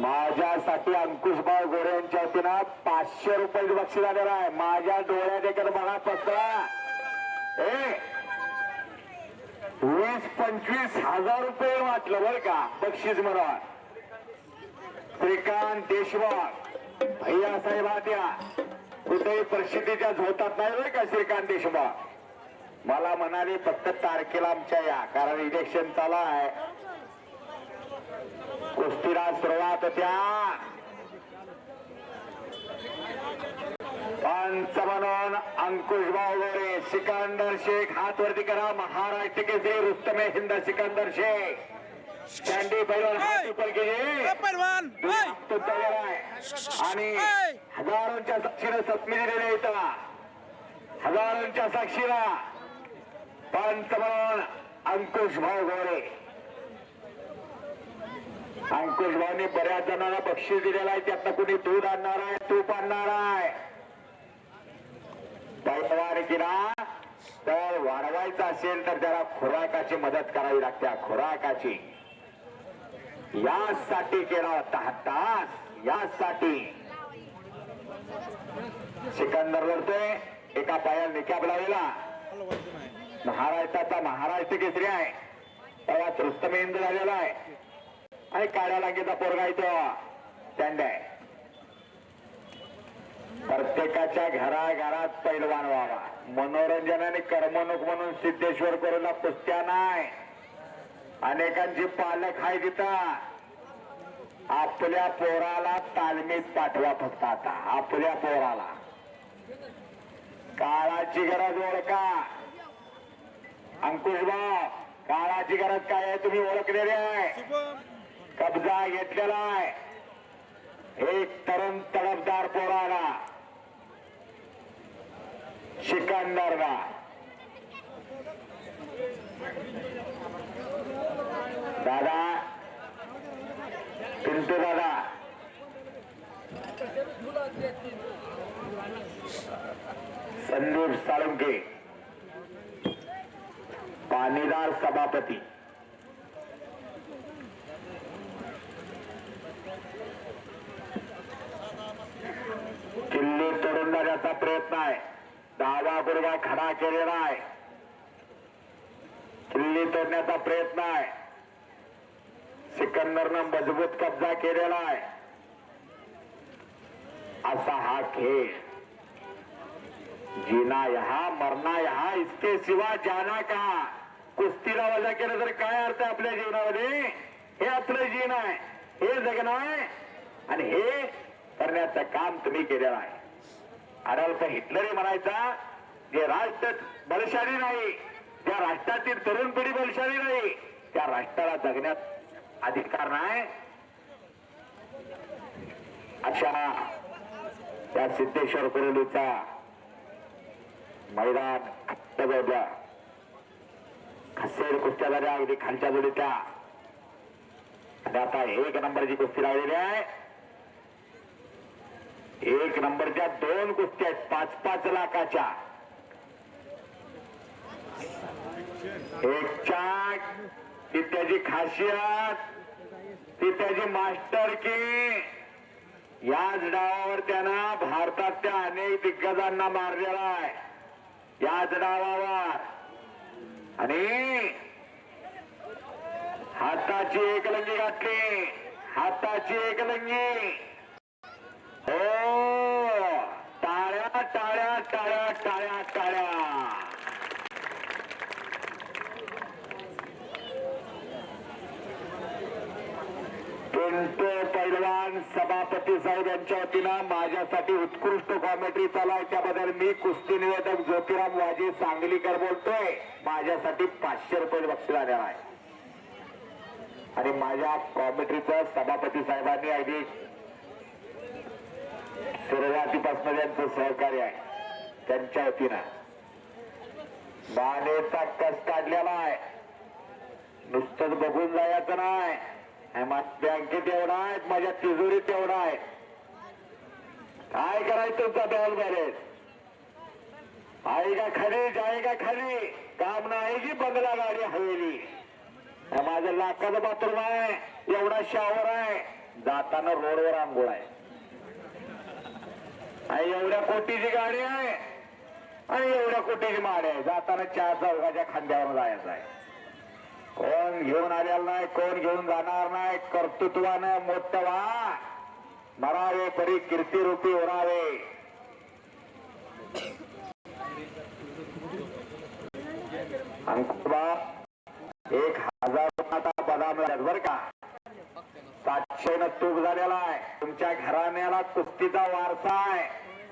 माझ्यासाठी अंकुशभाऊ गोरे यांच्या वतीनं पाचशे रुपये बक्षीस आलेलं आहे. माझ्या डोळ्यात एकच बघा पत्रा. ए वीस पंचवीस हजार रुपये वाटलं बरं का बक्षीस म्हणून. श्रीकांत देशमुख भैया साहेब आत्या कुठेही प्रसिद्धीच्या झोतात नाही बरं का श्रीकांत देशमुख. मला म्हणाले फक्त तारखेला आमच्या या कारण इलेक्शन चालू आहे. कुस्तीला सुरुवात त्या पंच म्हणून अंकुश गोरे सिकंदर शेख हात वरती करा महाराष्ट्र केसरी रुस्तमे हिंद सिकंदर शेख कॅन्डी पैलवान हात उपर केले पैलवान आणि हजारोंच्या साक्षीनं सत्मी दिलेल्या इथं हजारोंच्या साक्षीला पंच म्हणून अंकुश भाऊ गोरे अंकुश भाऊनी बऱ्याच जणांना बक्षीस दिलेलं आहे. त्यातनं कुणी दूध आणणार आहे तूप आणणार आहे. पैलवान किरा. तर वाढवायचा असेल तर त्याला खुराकाची मदत करावी लागते. खुराकाची. यासाठी केला होता तास. यासाठी. सिकंदर लढतोय. एका पायाला निकाब लावलेला. महाराष्ट्राचा महाराष्ट्र केसरी आहे. तेव्हा रुस्तमेंद्र झालेला आहे. आणि काळ्या लागेचा पोरगा इथं. स्टँड आहे. प्रत्येकाच्या घराघरात पैलवान व्हावा. मनोरंजन आणि करमणूक म्हणून सिद्धेश्वर करूला पुस्त्या नाही. अनेकांची पालक आहे तिथं. आपल्या पोराला तालमीत पाठवा फक्त आता. आपल्या पोराला. काळाची गरज ओळखा. अंकुशभाऊ काळाची गरज काय आहे? तुम्ही ओळखलेली आहे. कब्जा घेतलेला आहे. एक तरुण तडफदार पोराला शिकंदरला दादा पिंटू दादा. संदीप साळुंके. पाणीदार सभापती. प्रयत्न आहे. डावा गुडगा खडा केलेला आहे. किल्ली तोडण्याचा प्रयत्न आहे. सिकंदरनं मजबूत कब्जा केलेला आहे. असा हा खेळ. जीना यहा मरना यहा इसके सिवा जाना का कुस्तीला वजा केलं तर काय अर्थ आहे आपल्या जीवनामध्ये? हे आपलं जीवन आहे. हे जगणं आहे. आणि हे करण्याचं काम तुम्ही केलेलं आहे. अडल्फ हिटलरी म्हणायचा जे राष्ट्र बलशाली नाही त्या राष्ट्रातील तरुण पिढी बलशाली नाही त्या राष्ट्राला जगण्यात अधिकार नाही. अशा त्या सिद्धेश्वर कुरुलीचा मैदान खट्टगोद्या खसेड कुस्त्या झाल्या अगदी खालच्या जोडीच्या आणि आता एक नंबरची कुस्ती लावलेली आहे. एक नंबरच्या दोन गोष्टी आहेत पाच पाच लाखाच्या. एक चाक ती त्याची खासियत ती त्याची मास्टर की. याच डावावर त्यानं भारतातल्या अनेक दिग्गजांना मारलेला आहे. याच डावावर. आणि हाताची एक लंगी घातली. हाताची एक लंगी हो टाळ्या टाळ्या टाळ्या टाळ्या टाळ्या पिंटो पैलवान सभापती साहेब यांच्या वतीनं माझ्यासाठी उत्कृष्ट कॉमेंट्री चालू त्याबद्दल मी कुस्ती निवेदक ज्योतिराम वाजे सांगलीकर बोलतोय. माझ्यासाठी पाचशे रुपये बक्षीस देणार आहे. आणि माझ्या कॉमेंट्रीचं सभापती साहेबांनी अगदी सुरुवातीपासून त्यांचं सहकार्य आहे त्यांच्या वतीनं. बाणेचा कस काढलेला आहे. नुसतंच बघून जायचं नाही. बँकेत एवढा आहे माझ्या तिजोरीत एवढा आहे काय करायचं तुमचा बॅल बॅलेन्स आहे का खाली? जाय का खाली? काम नाही की बंगला गाडी हवेली. माझं लाखाचं बाथरूम आहे एवढा शावर आहे. जाताना रोडवर आंघोळ आहे. आणि एवढ्या कोटीची गाडी आहे. आणि एवढ्या कोटीची माड आहे. जाताना चार चौघाच्या खांद्यावर जायचं आहे. कोण घेऊन आलेला नाही कोण घेऊन जाणार नाही कर्तृत्वानं मोठं मरावे परी कीर्ती रूपी होणारे एक हजार रुपयाचा बदाम बर का. सातशे न तूप झालेला आहे. तुमच्या घराण्याला कुस्तीचा वारसा आहे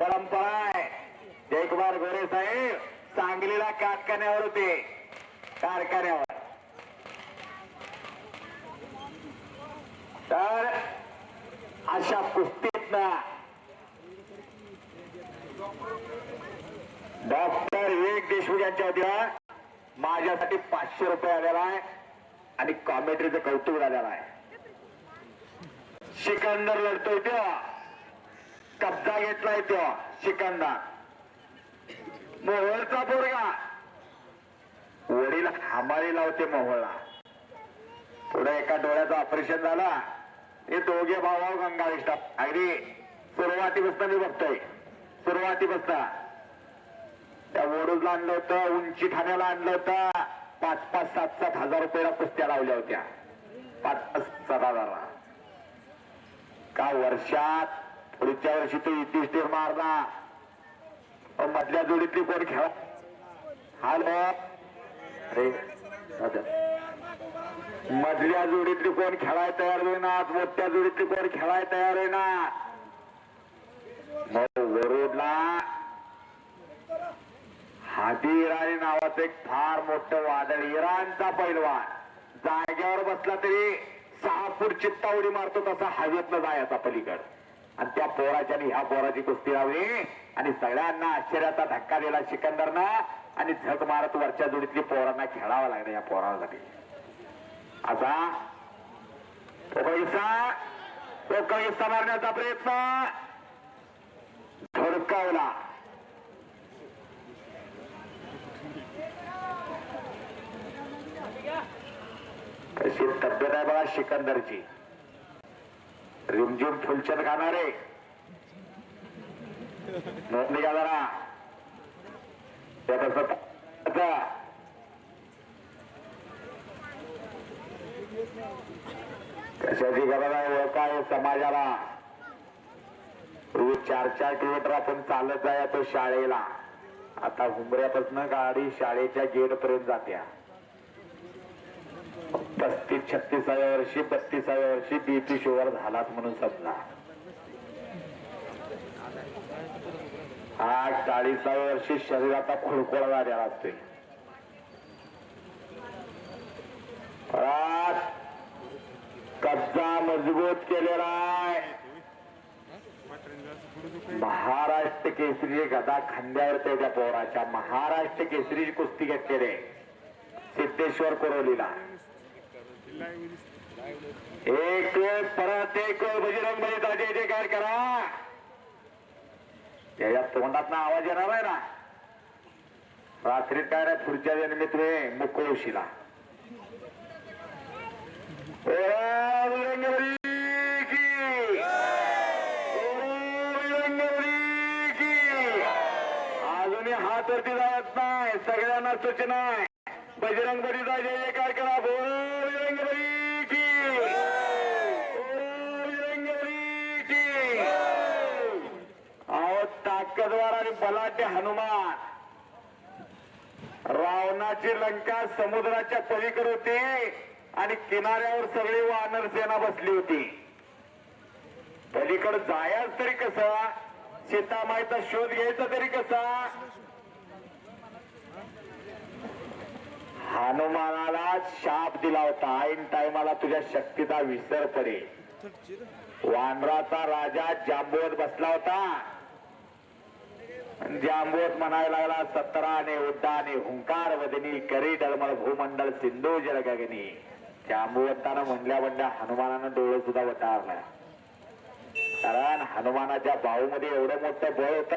परंपरा आहे. देखभाल गोरे साहेब सांगलीला कारखान्यावर होते कारखान्यावर तर अशा कुस्तीत डॉक्टर विवेक देशमुख यांच्या वतीनं माझ्यासाठी पाचशे रुपये आलेला आहे आणि कॉमेंट्रीचं कौतुक झालेलं आहे. सिकंदर लढतोय तो. कब्जा घेतलाय तो सिकंदर. मोहळचा पोरगा. वडील हामाळी लावते मोहळला. पुढे एका डोळ्याचं ऑपरेशन झाला. हे दोघे भाऊ गंगा विष्टा अगदी सुरुवातीपासून मी बघतोय. सुरुवातीपासून त्या वडूजला आणलं होतं उंची ठाण्याला आणलं होतं. पाच पाच सात सात हजार रुपयाला कुस्त्या लावल्या होत्या. पाच पाच सात हजारला. का वर्षात? पुढच्या वर्षी तो युधिष्ठिर मारला. मधल्या जोडीतली कोण खेळा हॅलो? अरे मधल्या जोडीतली कोण खेळाय तयार होईना मोठ्या जोडीतली कोण खेळाय तयार होईना. मग वरुडला हादी इराणी नावाचं एक फार मोठं वादळ इराणचा पैलवान. जाग्यावर बसला तरी सहा फूट चित्ता उडी मारतो तसा हवेतनं जायचा पलीकड. आणि त्या पोराच्या ह्या पोराची कुस्ती लावली आणि सगळ्यांना आश्चर्याचा धक्का दिला सिकंदरनं. आणि झक मारत वरच्या जोडीतली पोरांना खेळावं लागलं या पोरासाठी. असा तो कैसा तो मारण्याचा प्रयत्न. धडकावला. कशी तब्येत आहे बघा सिकंदरची. रिमझिम फुलचंद खाणारे. नोंदणी का जरा. त्या तसं आता कशाची गरज आहे? ओळख आहे समाजाला? पूर्वी चार चार किलोमीटर आपण चालत जाया तो शाळेला. आता हुंबऱ्यापासून गाडी शाळेच्या गेट पर्यंत जात्या. पस्तीस छत्तीसाव्या वर्षी बत्तीसाव्या वर्षी बीपी शुगर झालात म्हणून समजा. आज चाळीसाव्या वर्षी शरीराचा खुळखुळा झालेला असतोय परत कब्जा मजबूत केलेला आहे. महाराष्ट्र केसरी गदा खांद्यावर त्या पोराच्या महाराष्ट्र केसरी कुस्ती घेतलेले सिद्धेश्वर कोरोलीला. एक परत एक बजरंग बजरंग ताजे जे काय करा. त्याच्या तोंडात ना आवाज येणार आहे ना. रात्रीत काय ना पुढच्या जन्मी मुकोशीला मुकळोशीला ओ बजरंग बली की अजूनही हात वरती जात नाही सगळ्यांना सूचना आहे बजरंग बलीचा जय जयकार करा बोरंग बली की अहो ताकदवार आणि बलाटे हनुमान रावणाची लंका समुद्राच्या पलीकडे होती. आणि किनाऱ्यावर सगळी वानर सेना बसली होती. पलीकडे जायच तरी कसा? सीतामाईचा शोध घ्यायचा तरी कसा? हनुमानाला शाप दिला होता. ऐन टायमाला तुझ्या शक्तीचा विसर पडेल वानराचा राजा जांबवत बसला होता. जांबवत म्हणायला लागला सतराने उड्डाने हुंकार वदनी करी डलमळ भूमंडल सिंधू जलगगनी. जांबुवंतानं म्हणल्या म्हणल्या हनुमानानं डोळे सुद्धा वटारला. कारण हनुमानाच्या बाहूमध्ये एवढं मोठं बळ होत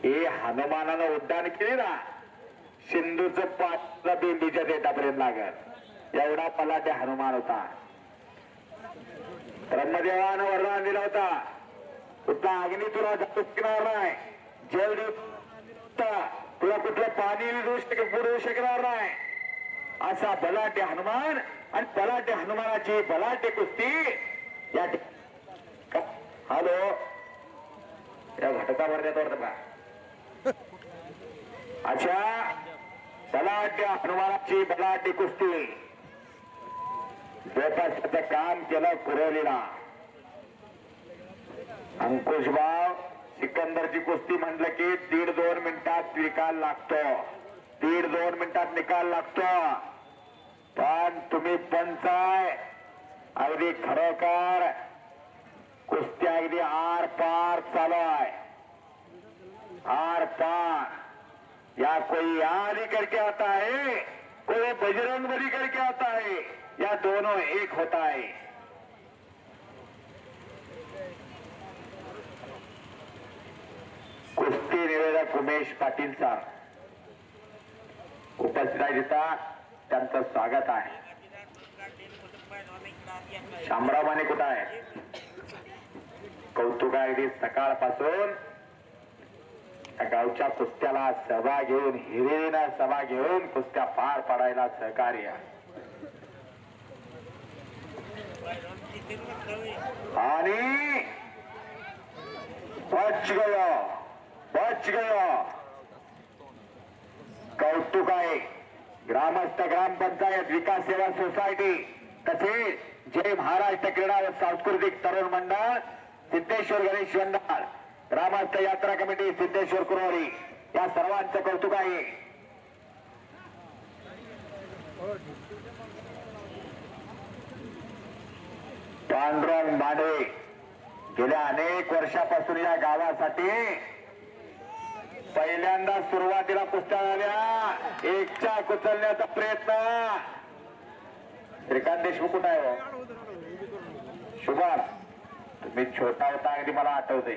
की हनुमानानं उड्डाण केली ना सिंधूचं पाच बेंबीच्या देटापर्यंत लागत एवढा पलाटे हनुमान होता. ब्रह्मदेवानं वरदान दिला होता. तुला अग्नी तुला जाऊ शकणार नाही. जल तुला कुठलं पाणी देऊ शक पुरवू शकणार नाही. असा बलाढ्य हनुमान आणि बलाढ्य हनुमानाची बलाढ्य कुस्ती या हॅलो? या घटकावर देत वाटतं का बलाढ्य हनुमानाची बलाढ्य कुस्ती. जोपासण्याचं काम केलं कुरवलीला अंकुशभाव सिकंदरची कुस्ती म्हटलं की दीड दोन मिनिटात निकाल लागतो. दीड दोन मिनिटात निकाल लागतो. पण तुम्ही पंच आहे. अगदी खरोखर कुस्ती अगदी आर पार चालू आहे. आर पार. या कोई यारी करके आता है? कोई बजरंग बली करके आता है? या दोनों एक होता है? कुस्ती निवेदक उमेश पाटील सर उपस्थित त्यांचं स्वागत आहे. शामराव माने कुठं आहे? कौतुक अगदी सकाळपासून त्या गावच्या कुस्त्याला सभा घेऊन हिरेनं सभा घेऊन कुस्त्या पार पाडायला सहकार्य आणि बच गयो बच गयो कौतुक आहे ग्रामस्थ ग्रामपंचायत विकास सेवा सोसायटी तसेच जय महाराष्ट्र क्रीडा व सांस्कृतिक तरुण मंडळ सिद्धेश्वर गणेश मंडळ ग्रामस्थ यात्रा कमिटी सिद्धेश्वर कुरोरी या सर्वांचं कौतुक आहे. पांडुरंग माने गेल्या अनेक वर्षापासून या गावासाठी पहिल्यांदा सुरुवातीला कुस्त्या झाल्या एकच्या कुचलण्याचा प्रयत्न. श्रीकांत देशमुख कुठं आहे हो? शुभार तुम्ही छोटा होता अगदी मला आठवते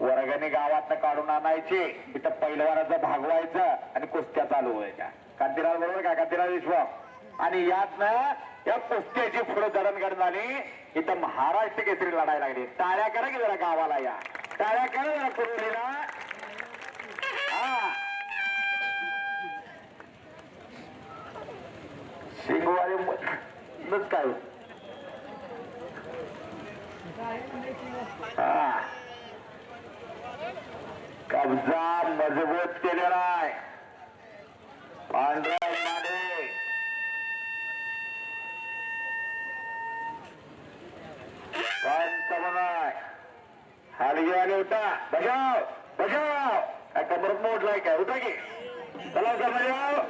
वर्गणी गावात काढून आणायची इथं पहिलवानाचं भागवायचं आणि कुस्त्या चालू व्हायच्या. कांतीलाल बरोबर का? कांतीलाल देशमुख. आणि यात ना या कुस्त्याची पुढे जडणघडण झाली इथं महाराष्ट्र केसरी लढायला लागली. टाळ्या करा की जरा गावाला या. टाळ्या करा जरा कुरुलीला शिंगवारी काय? कब्जा मजबूत केलेला आहे. पांढरा माने पंत म्हणाय हालगेवाले उठा. बजाव बजाव. काय कमरत मोडलाय काय? उठा की. चला समजाव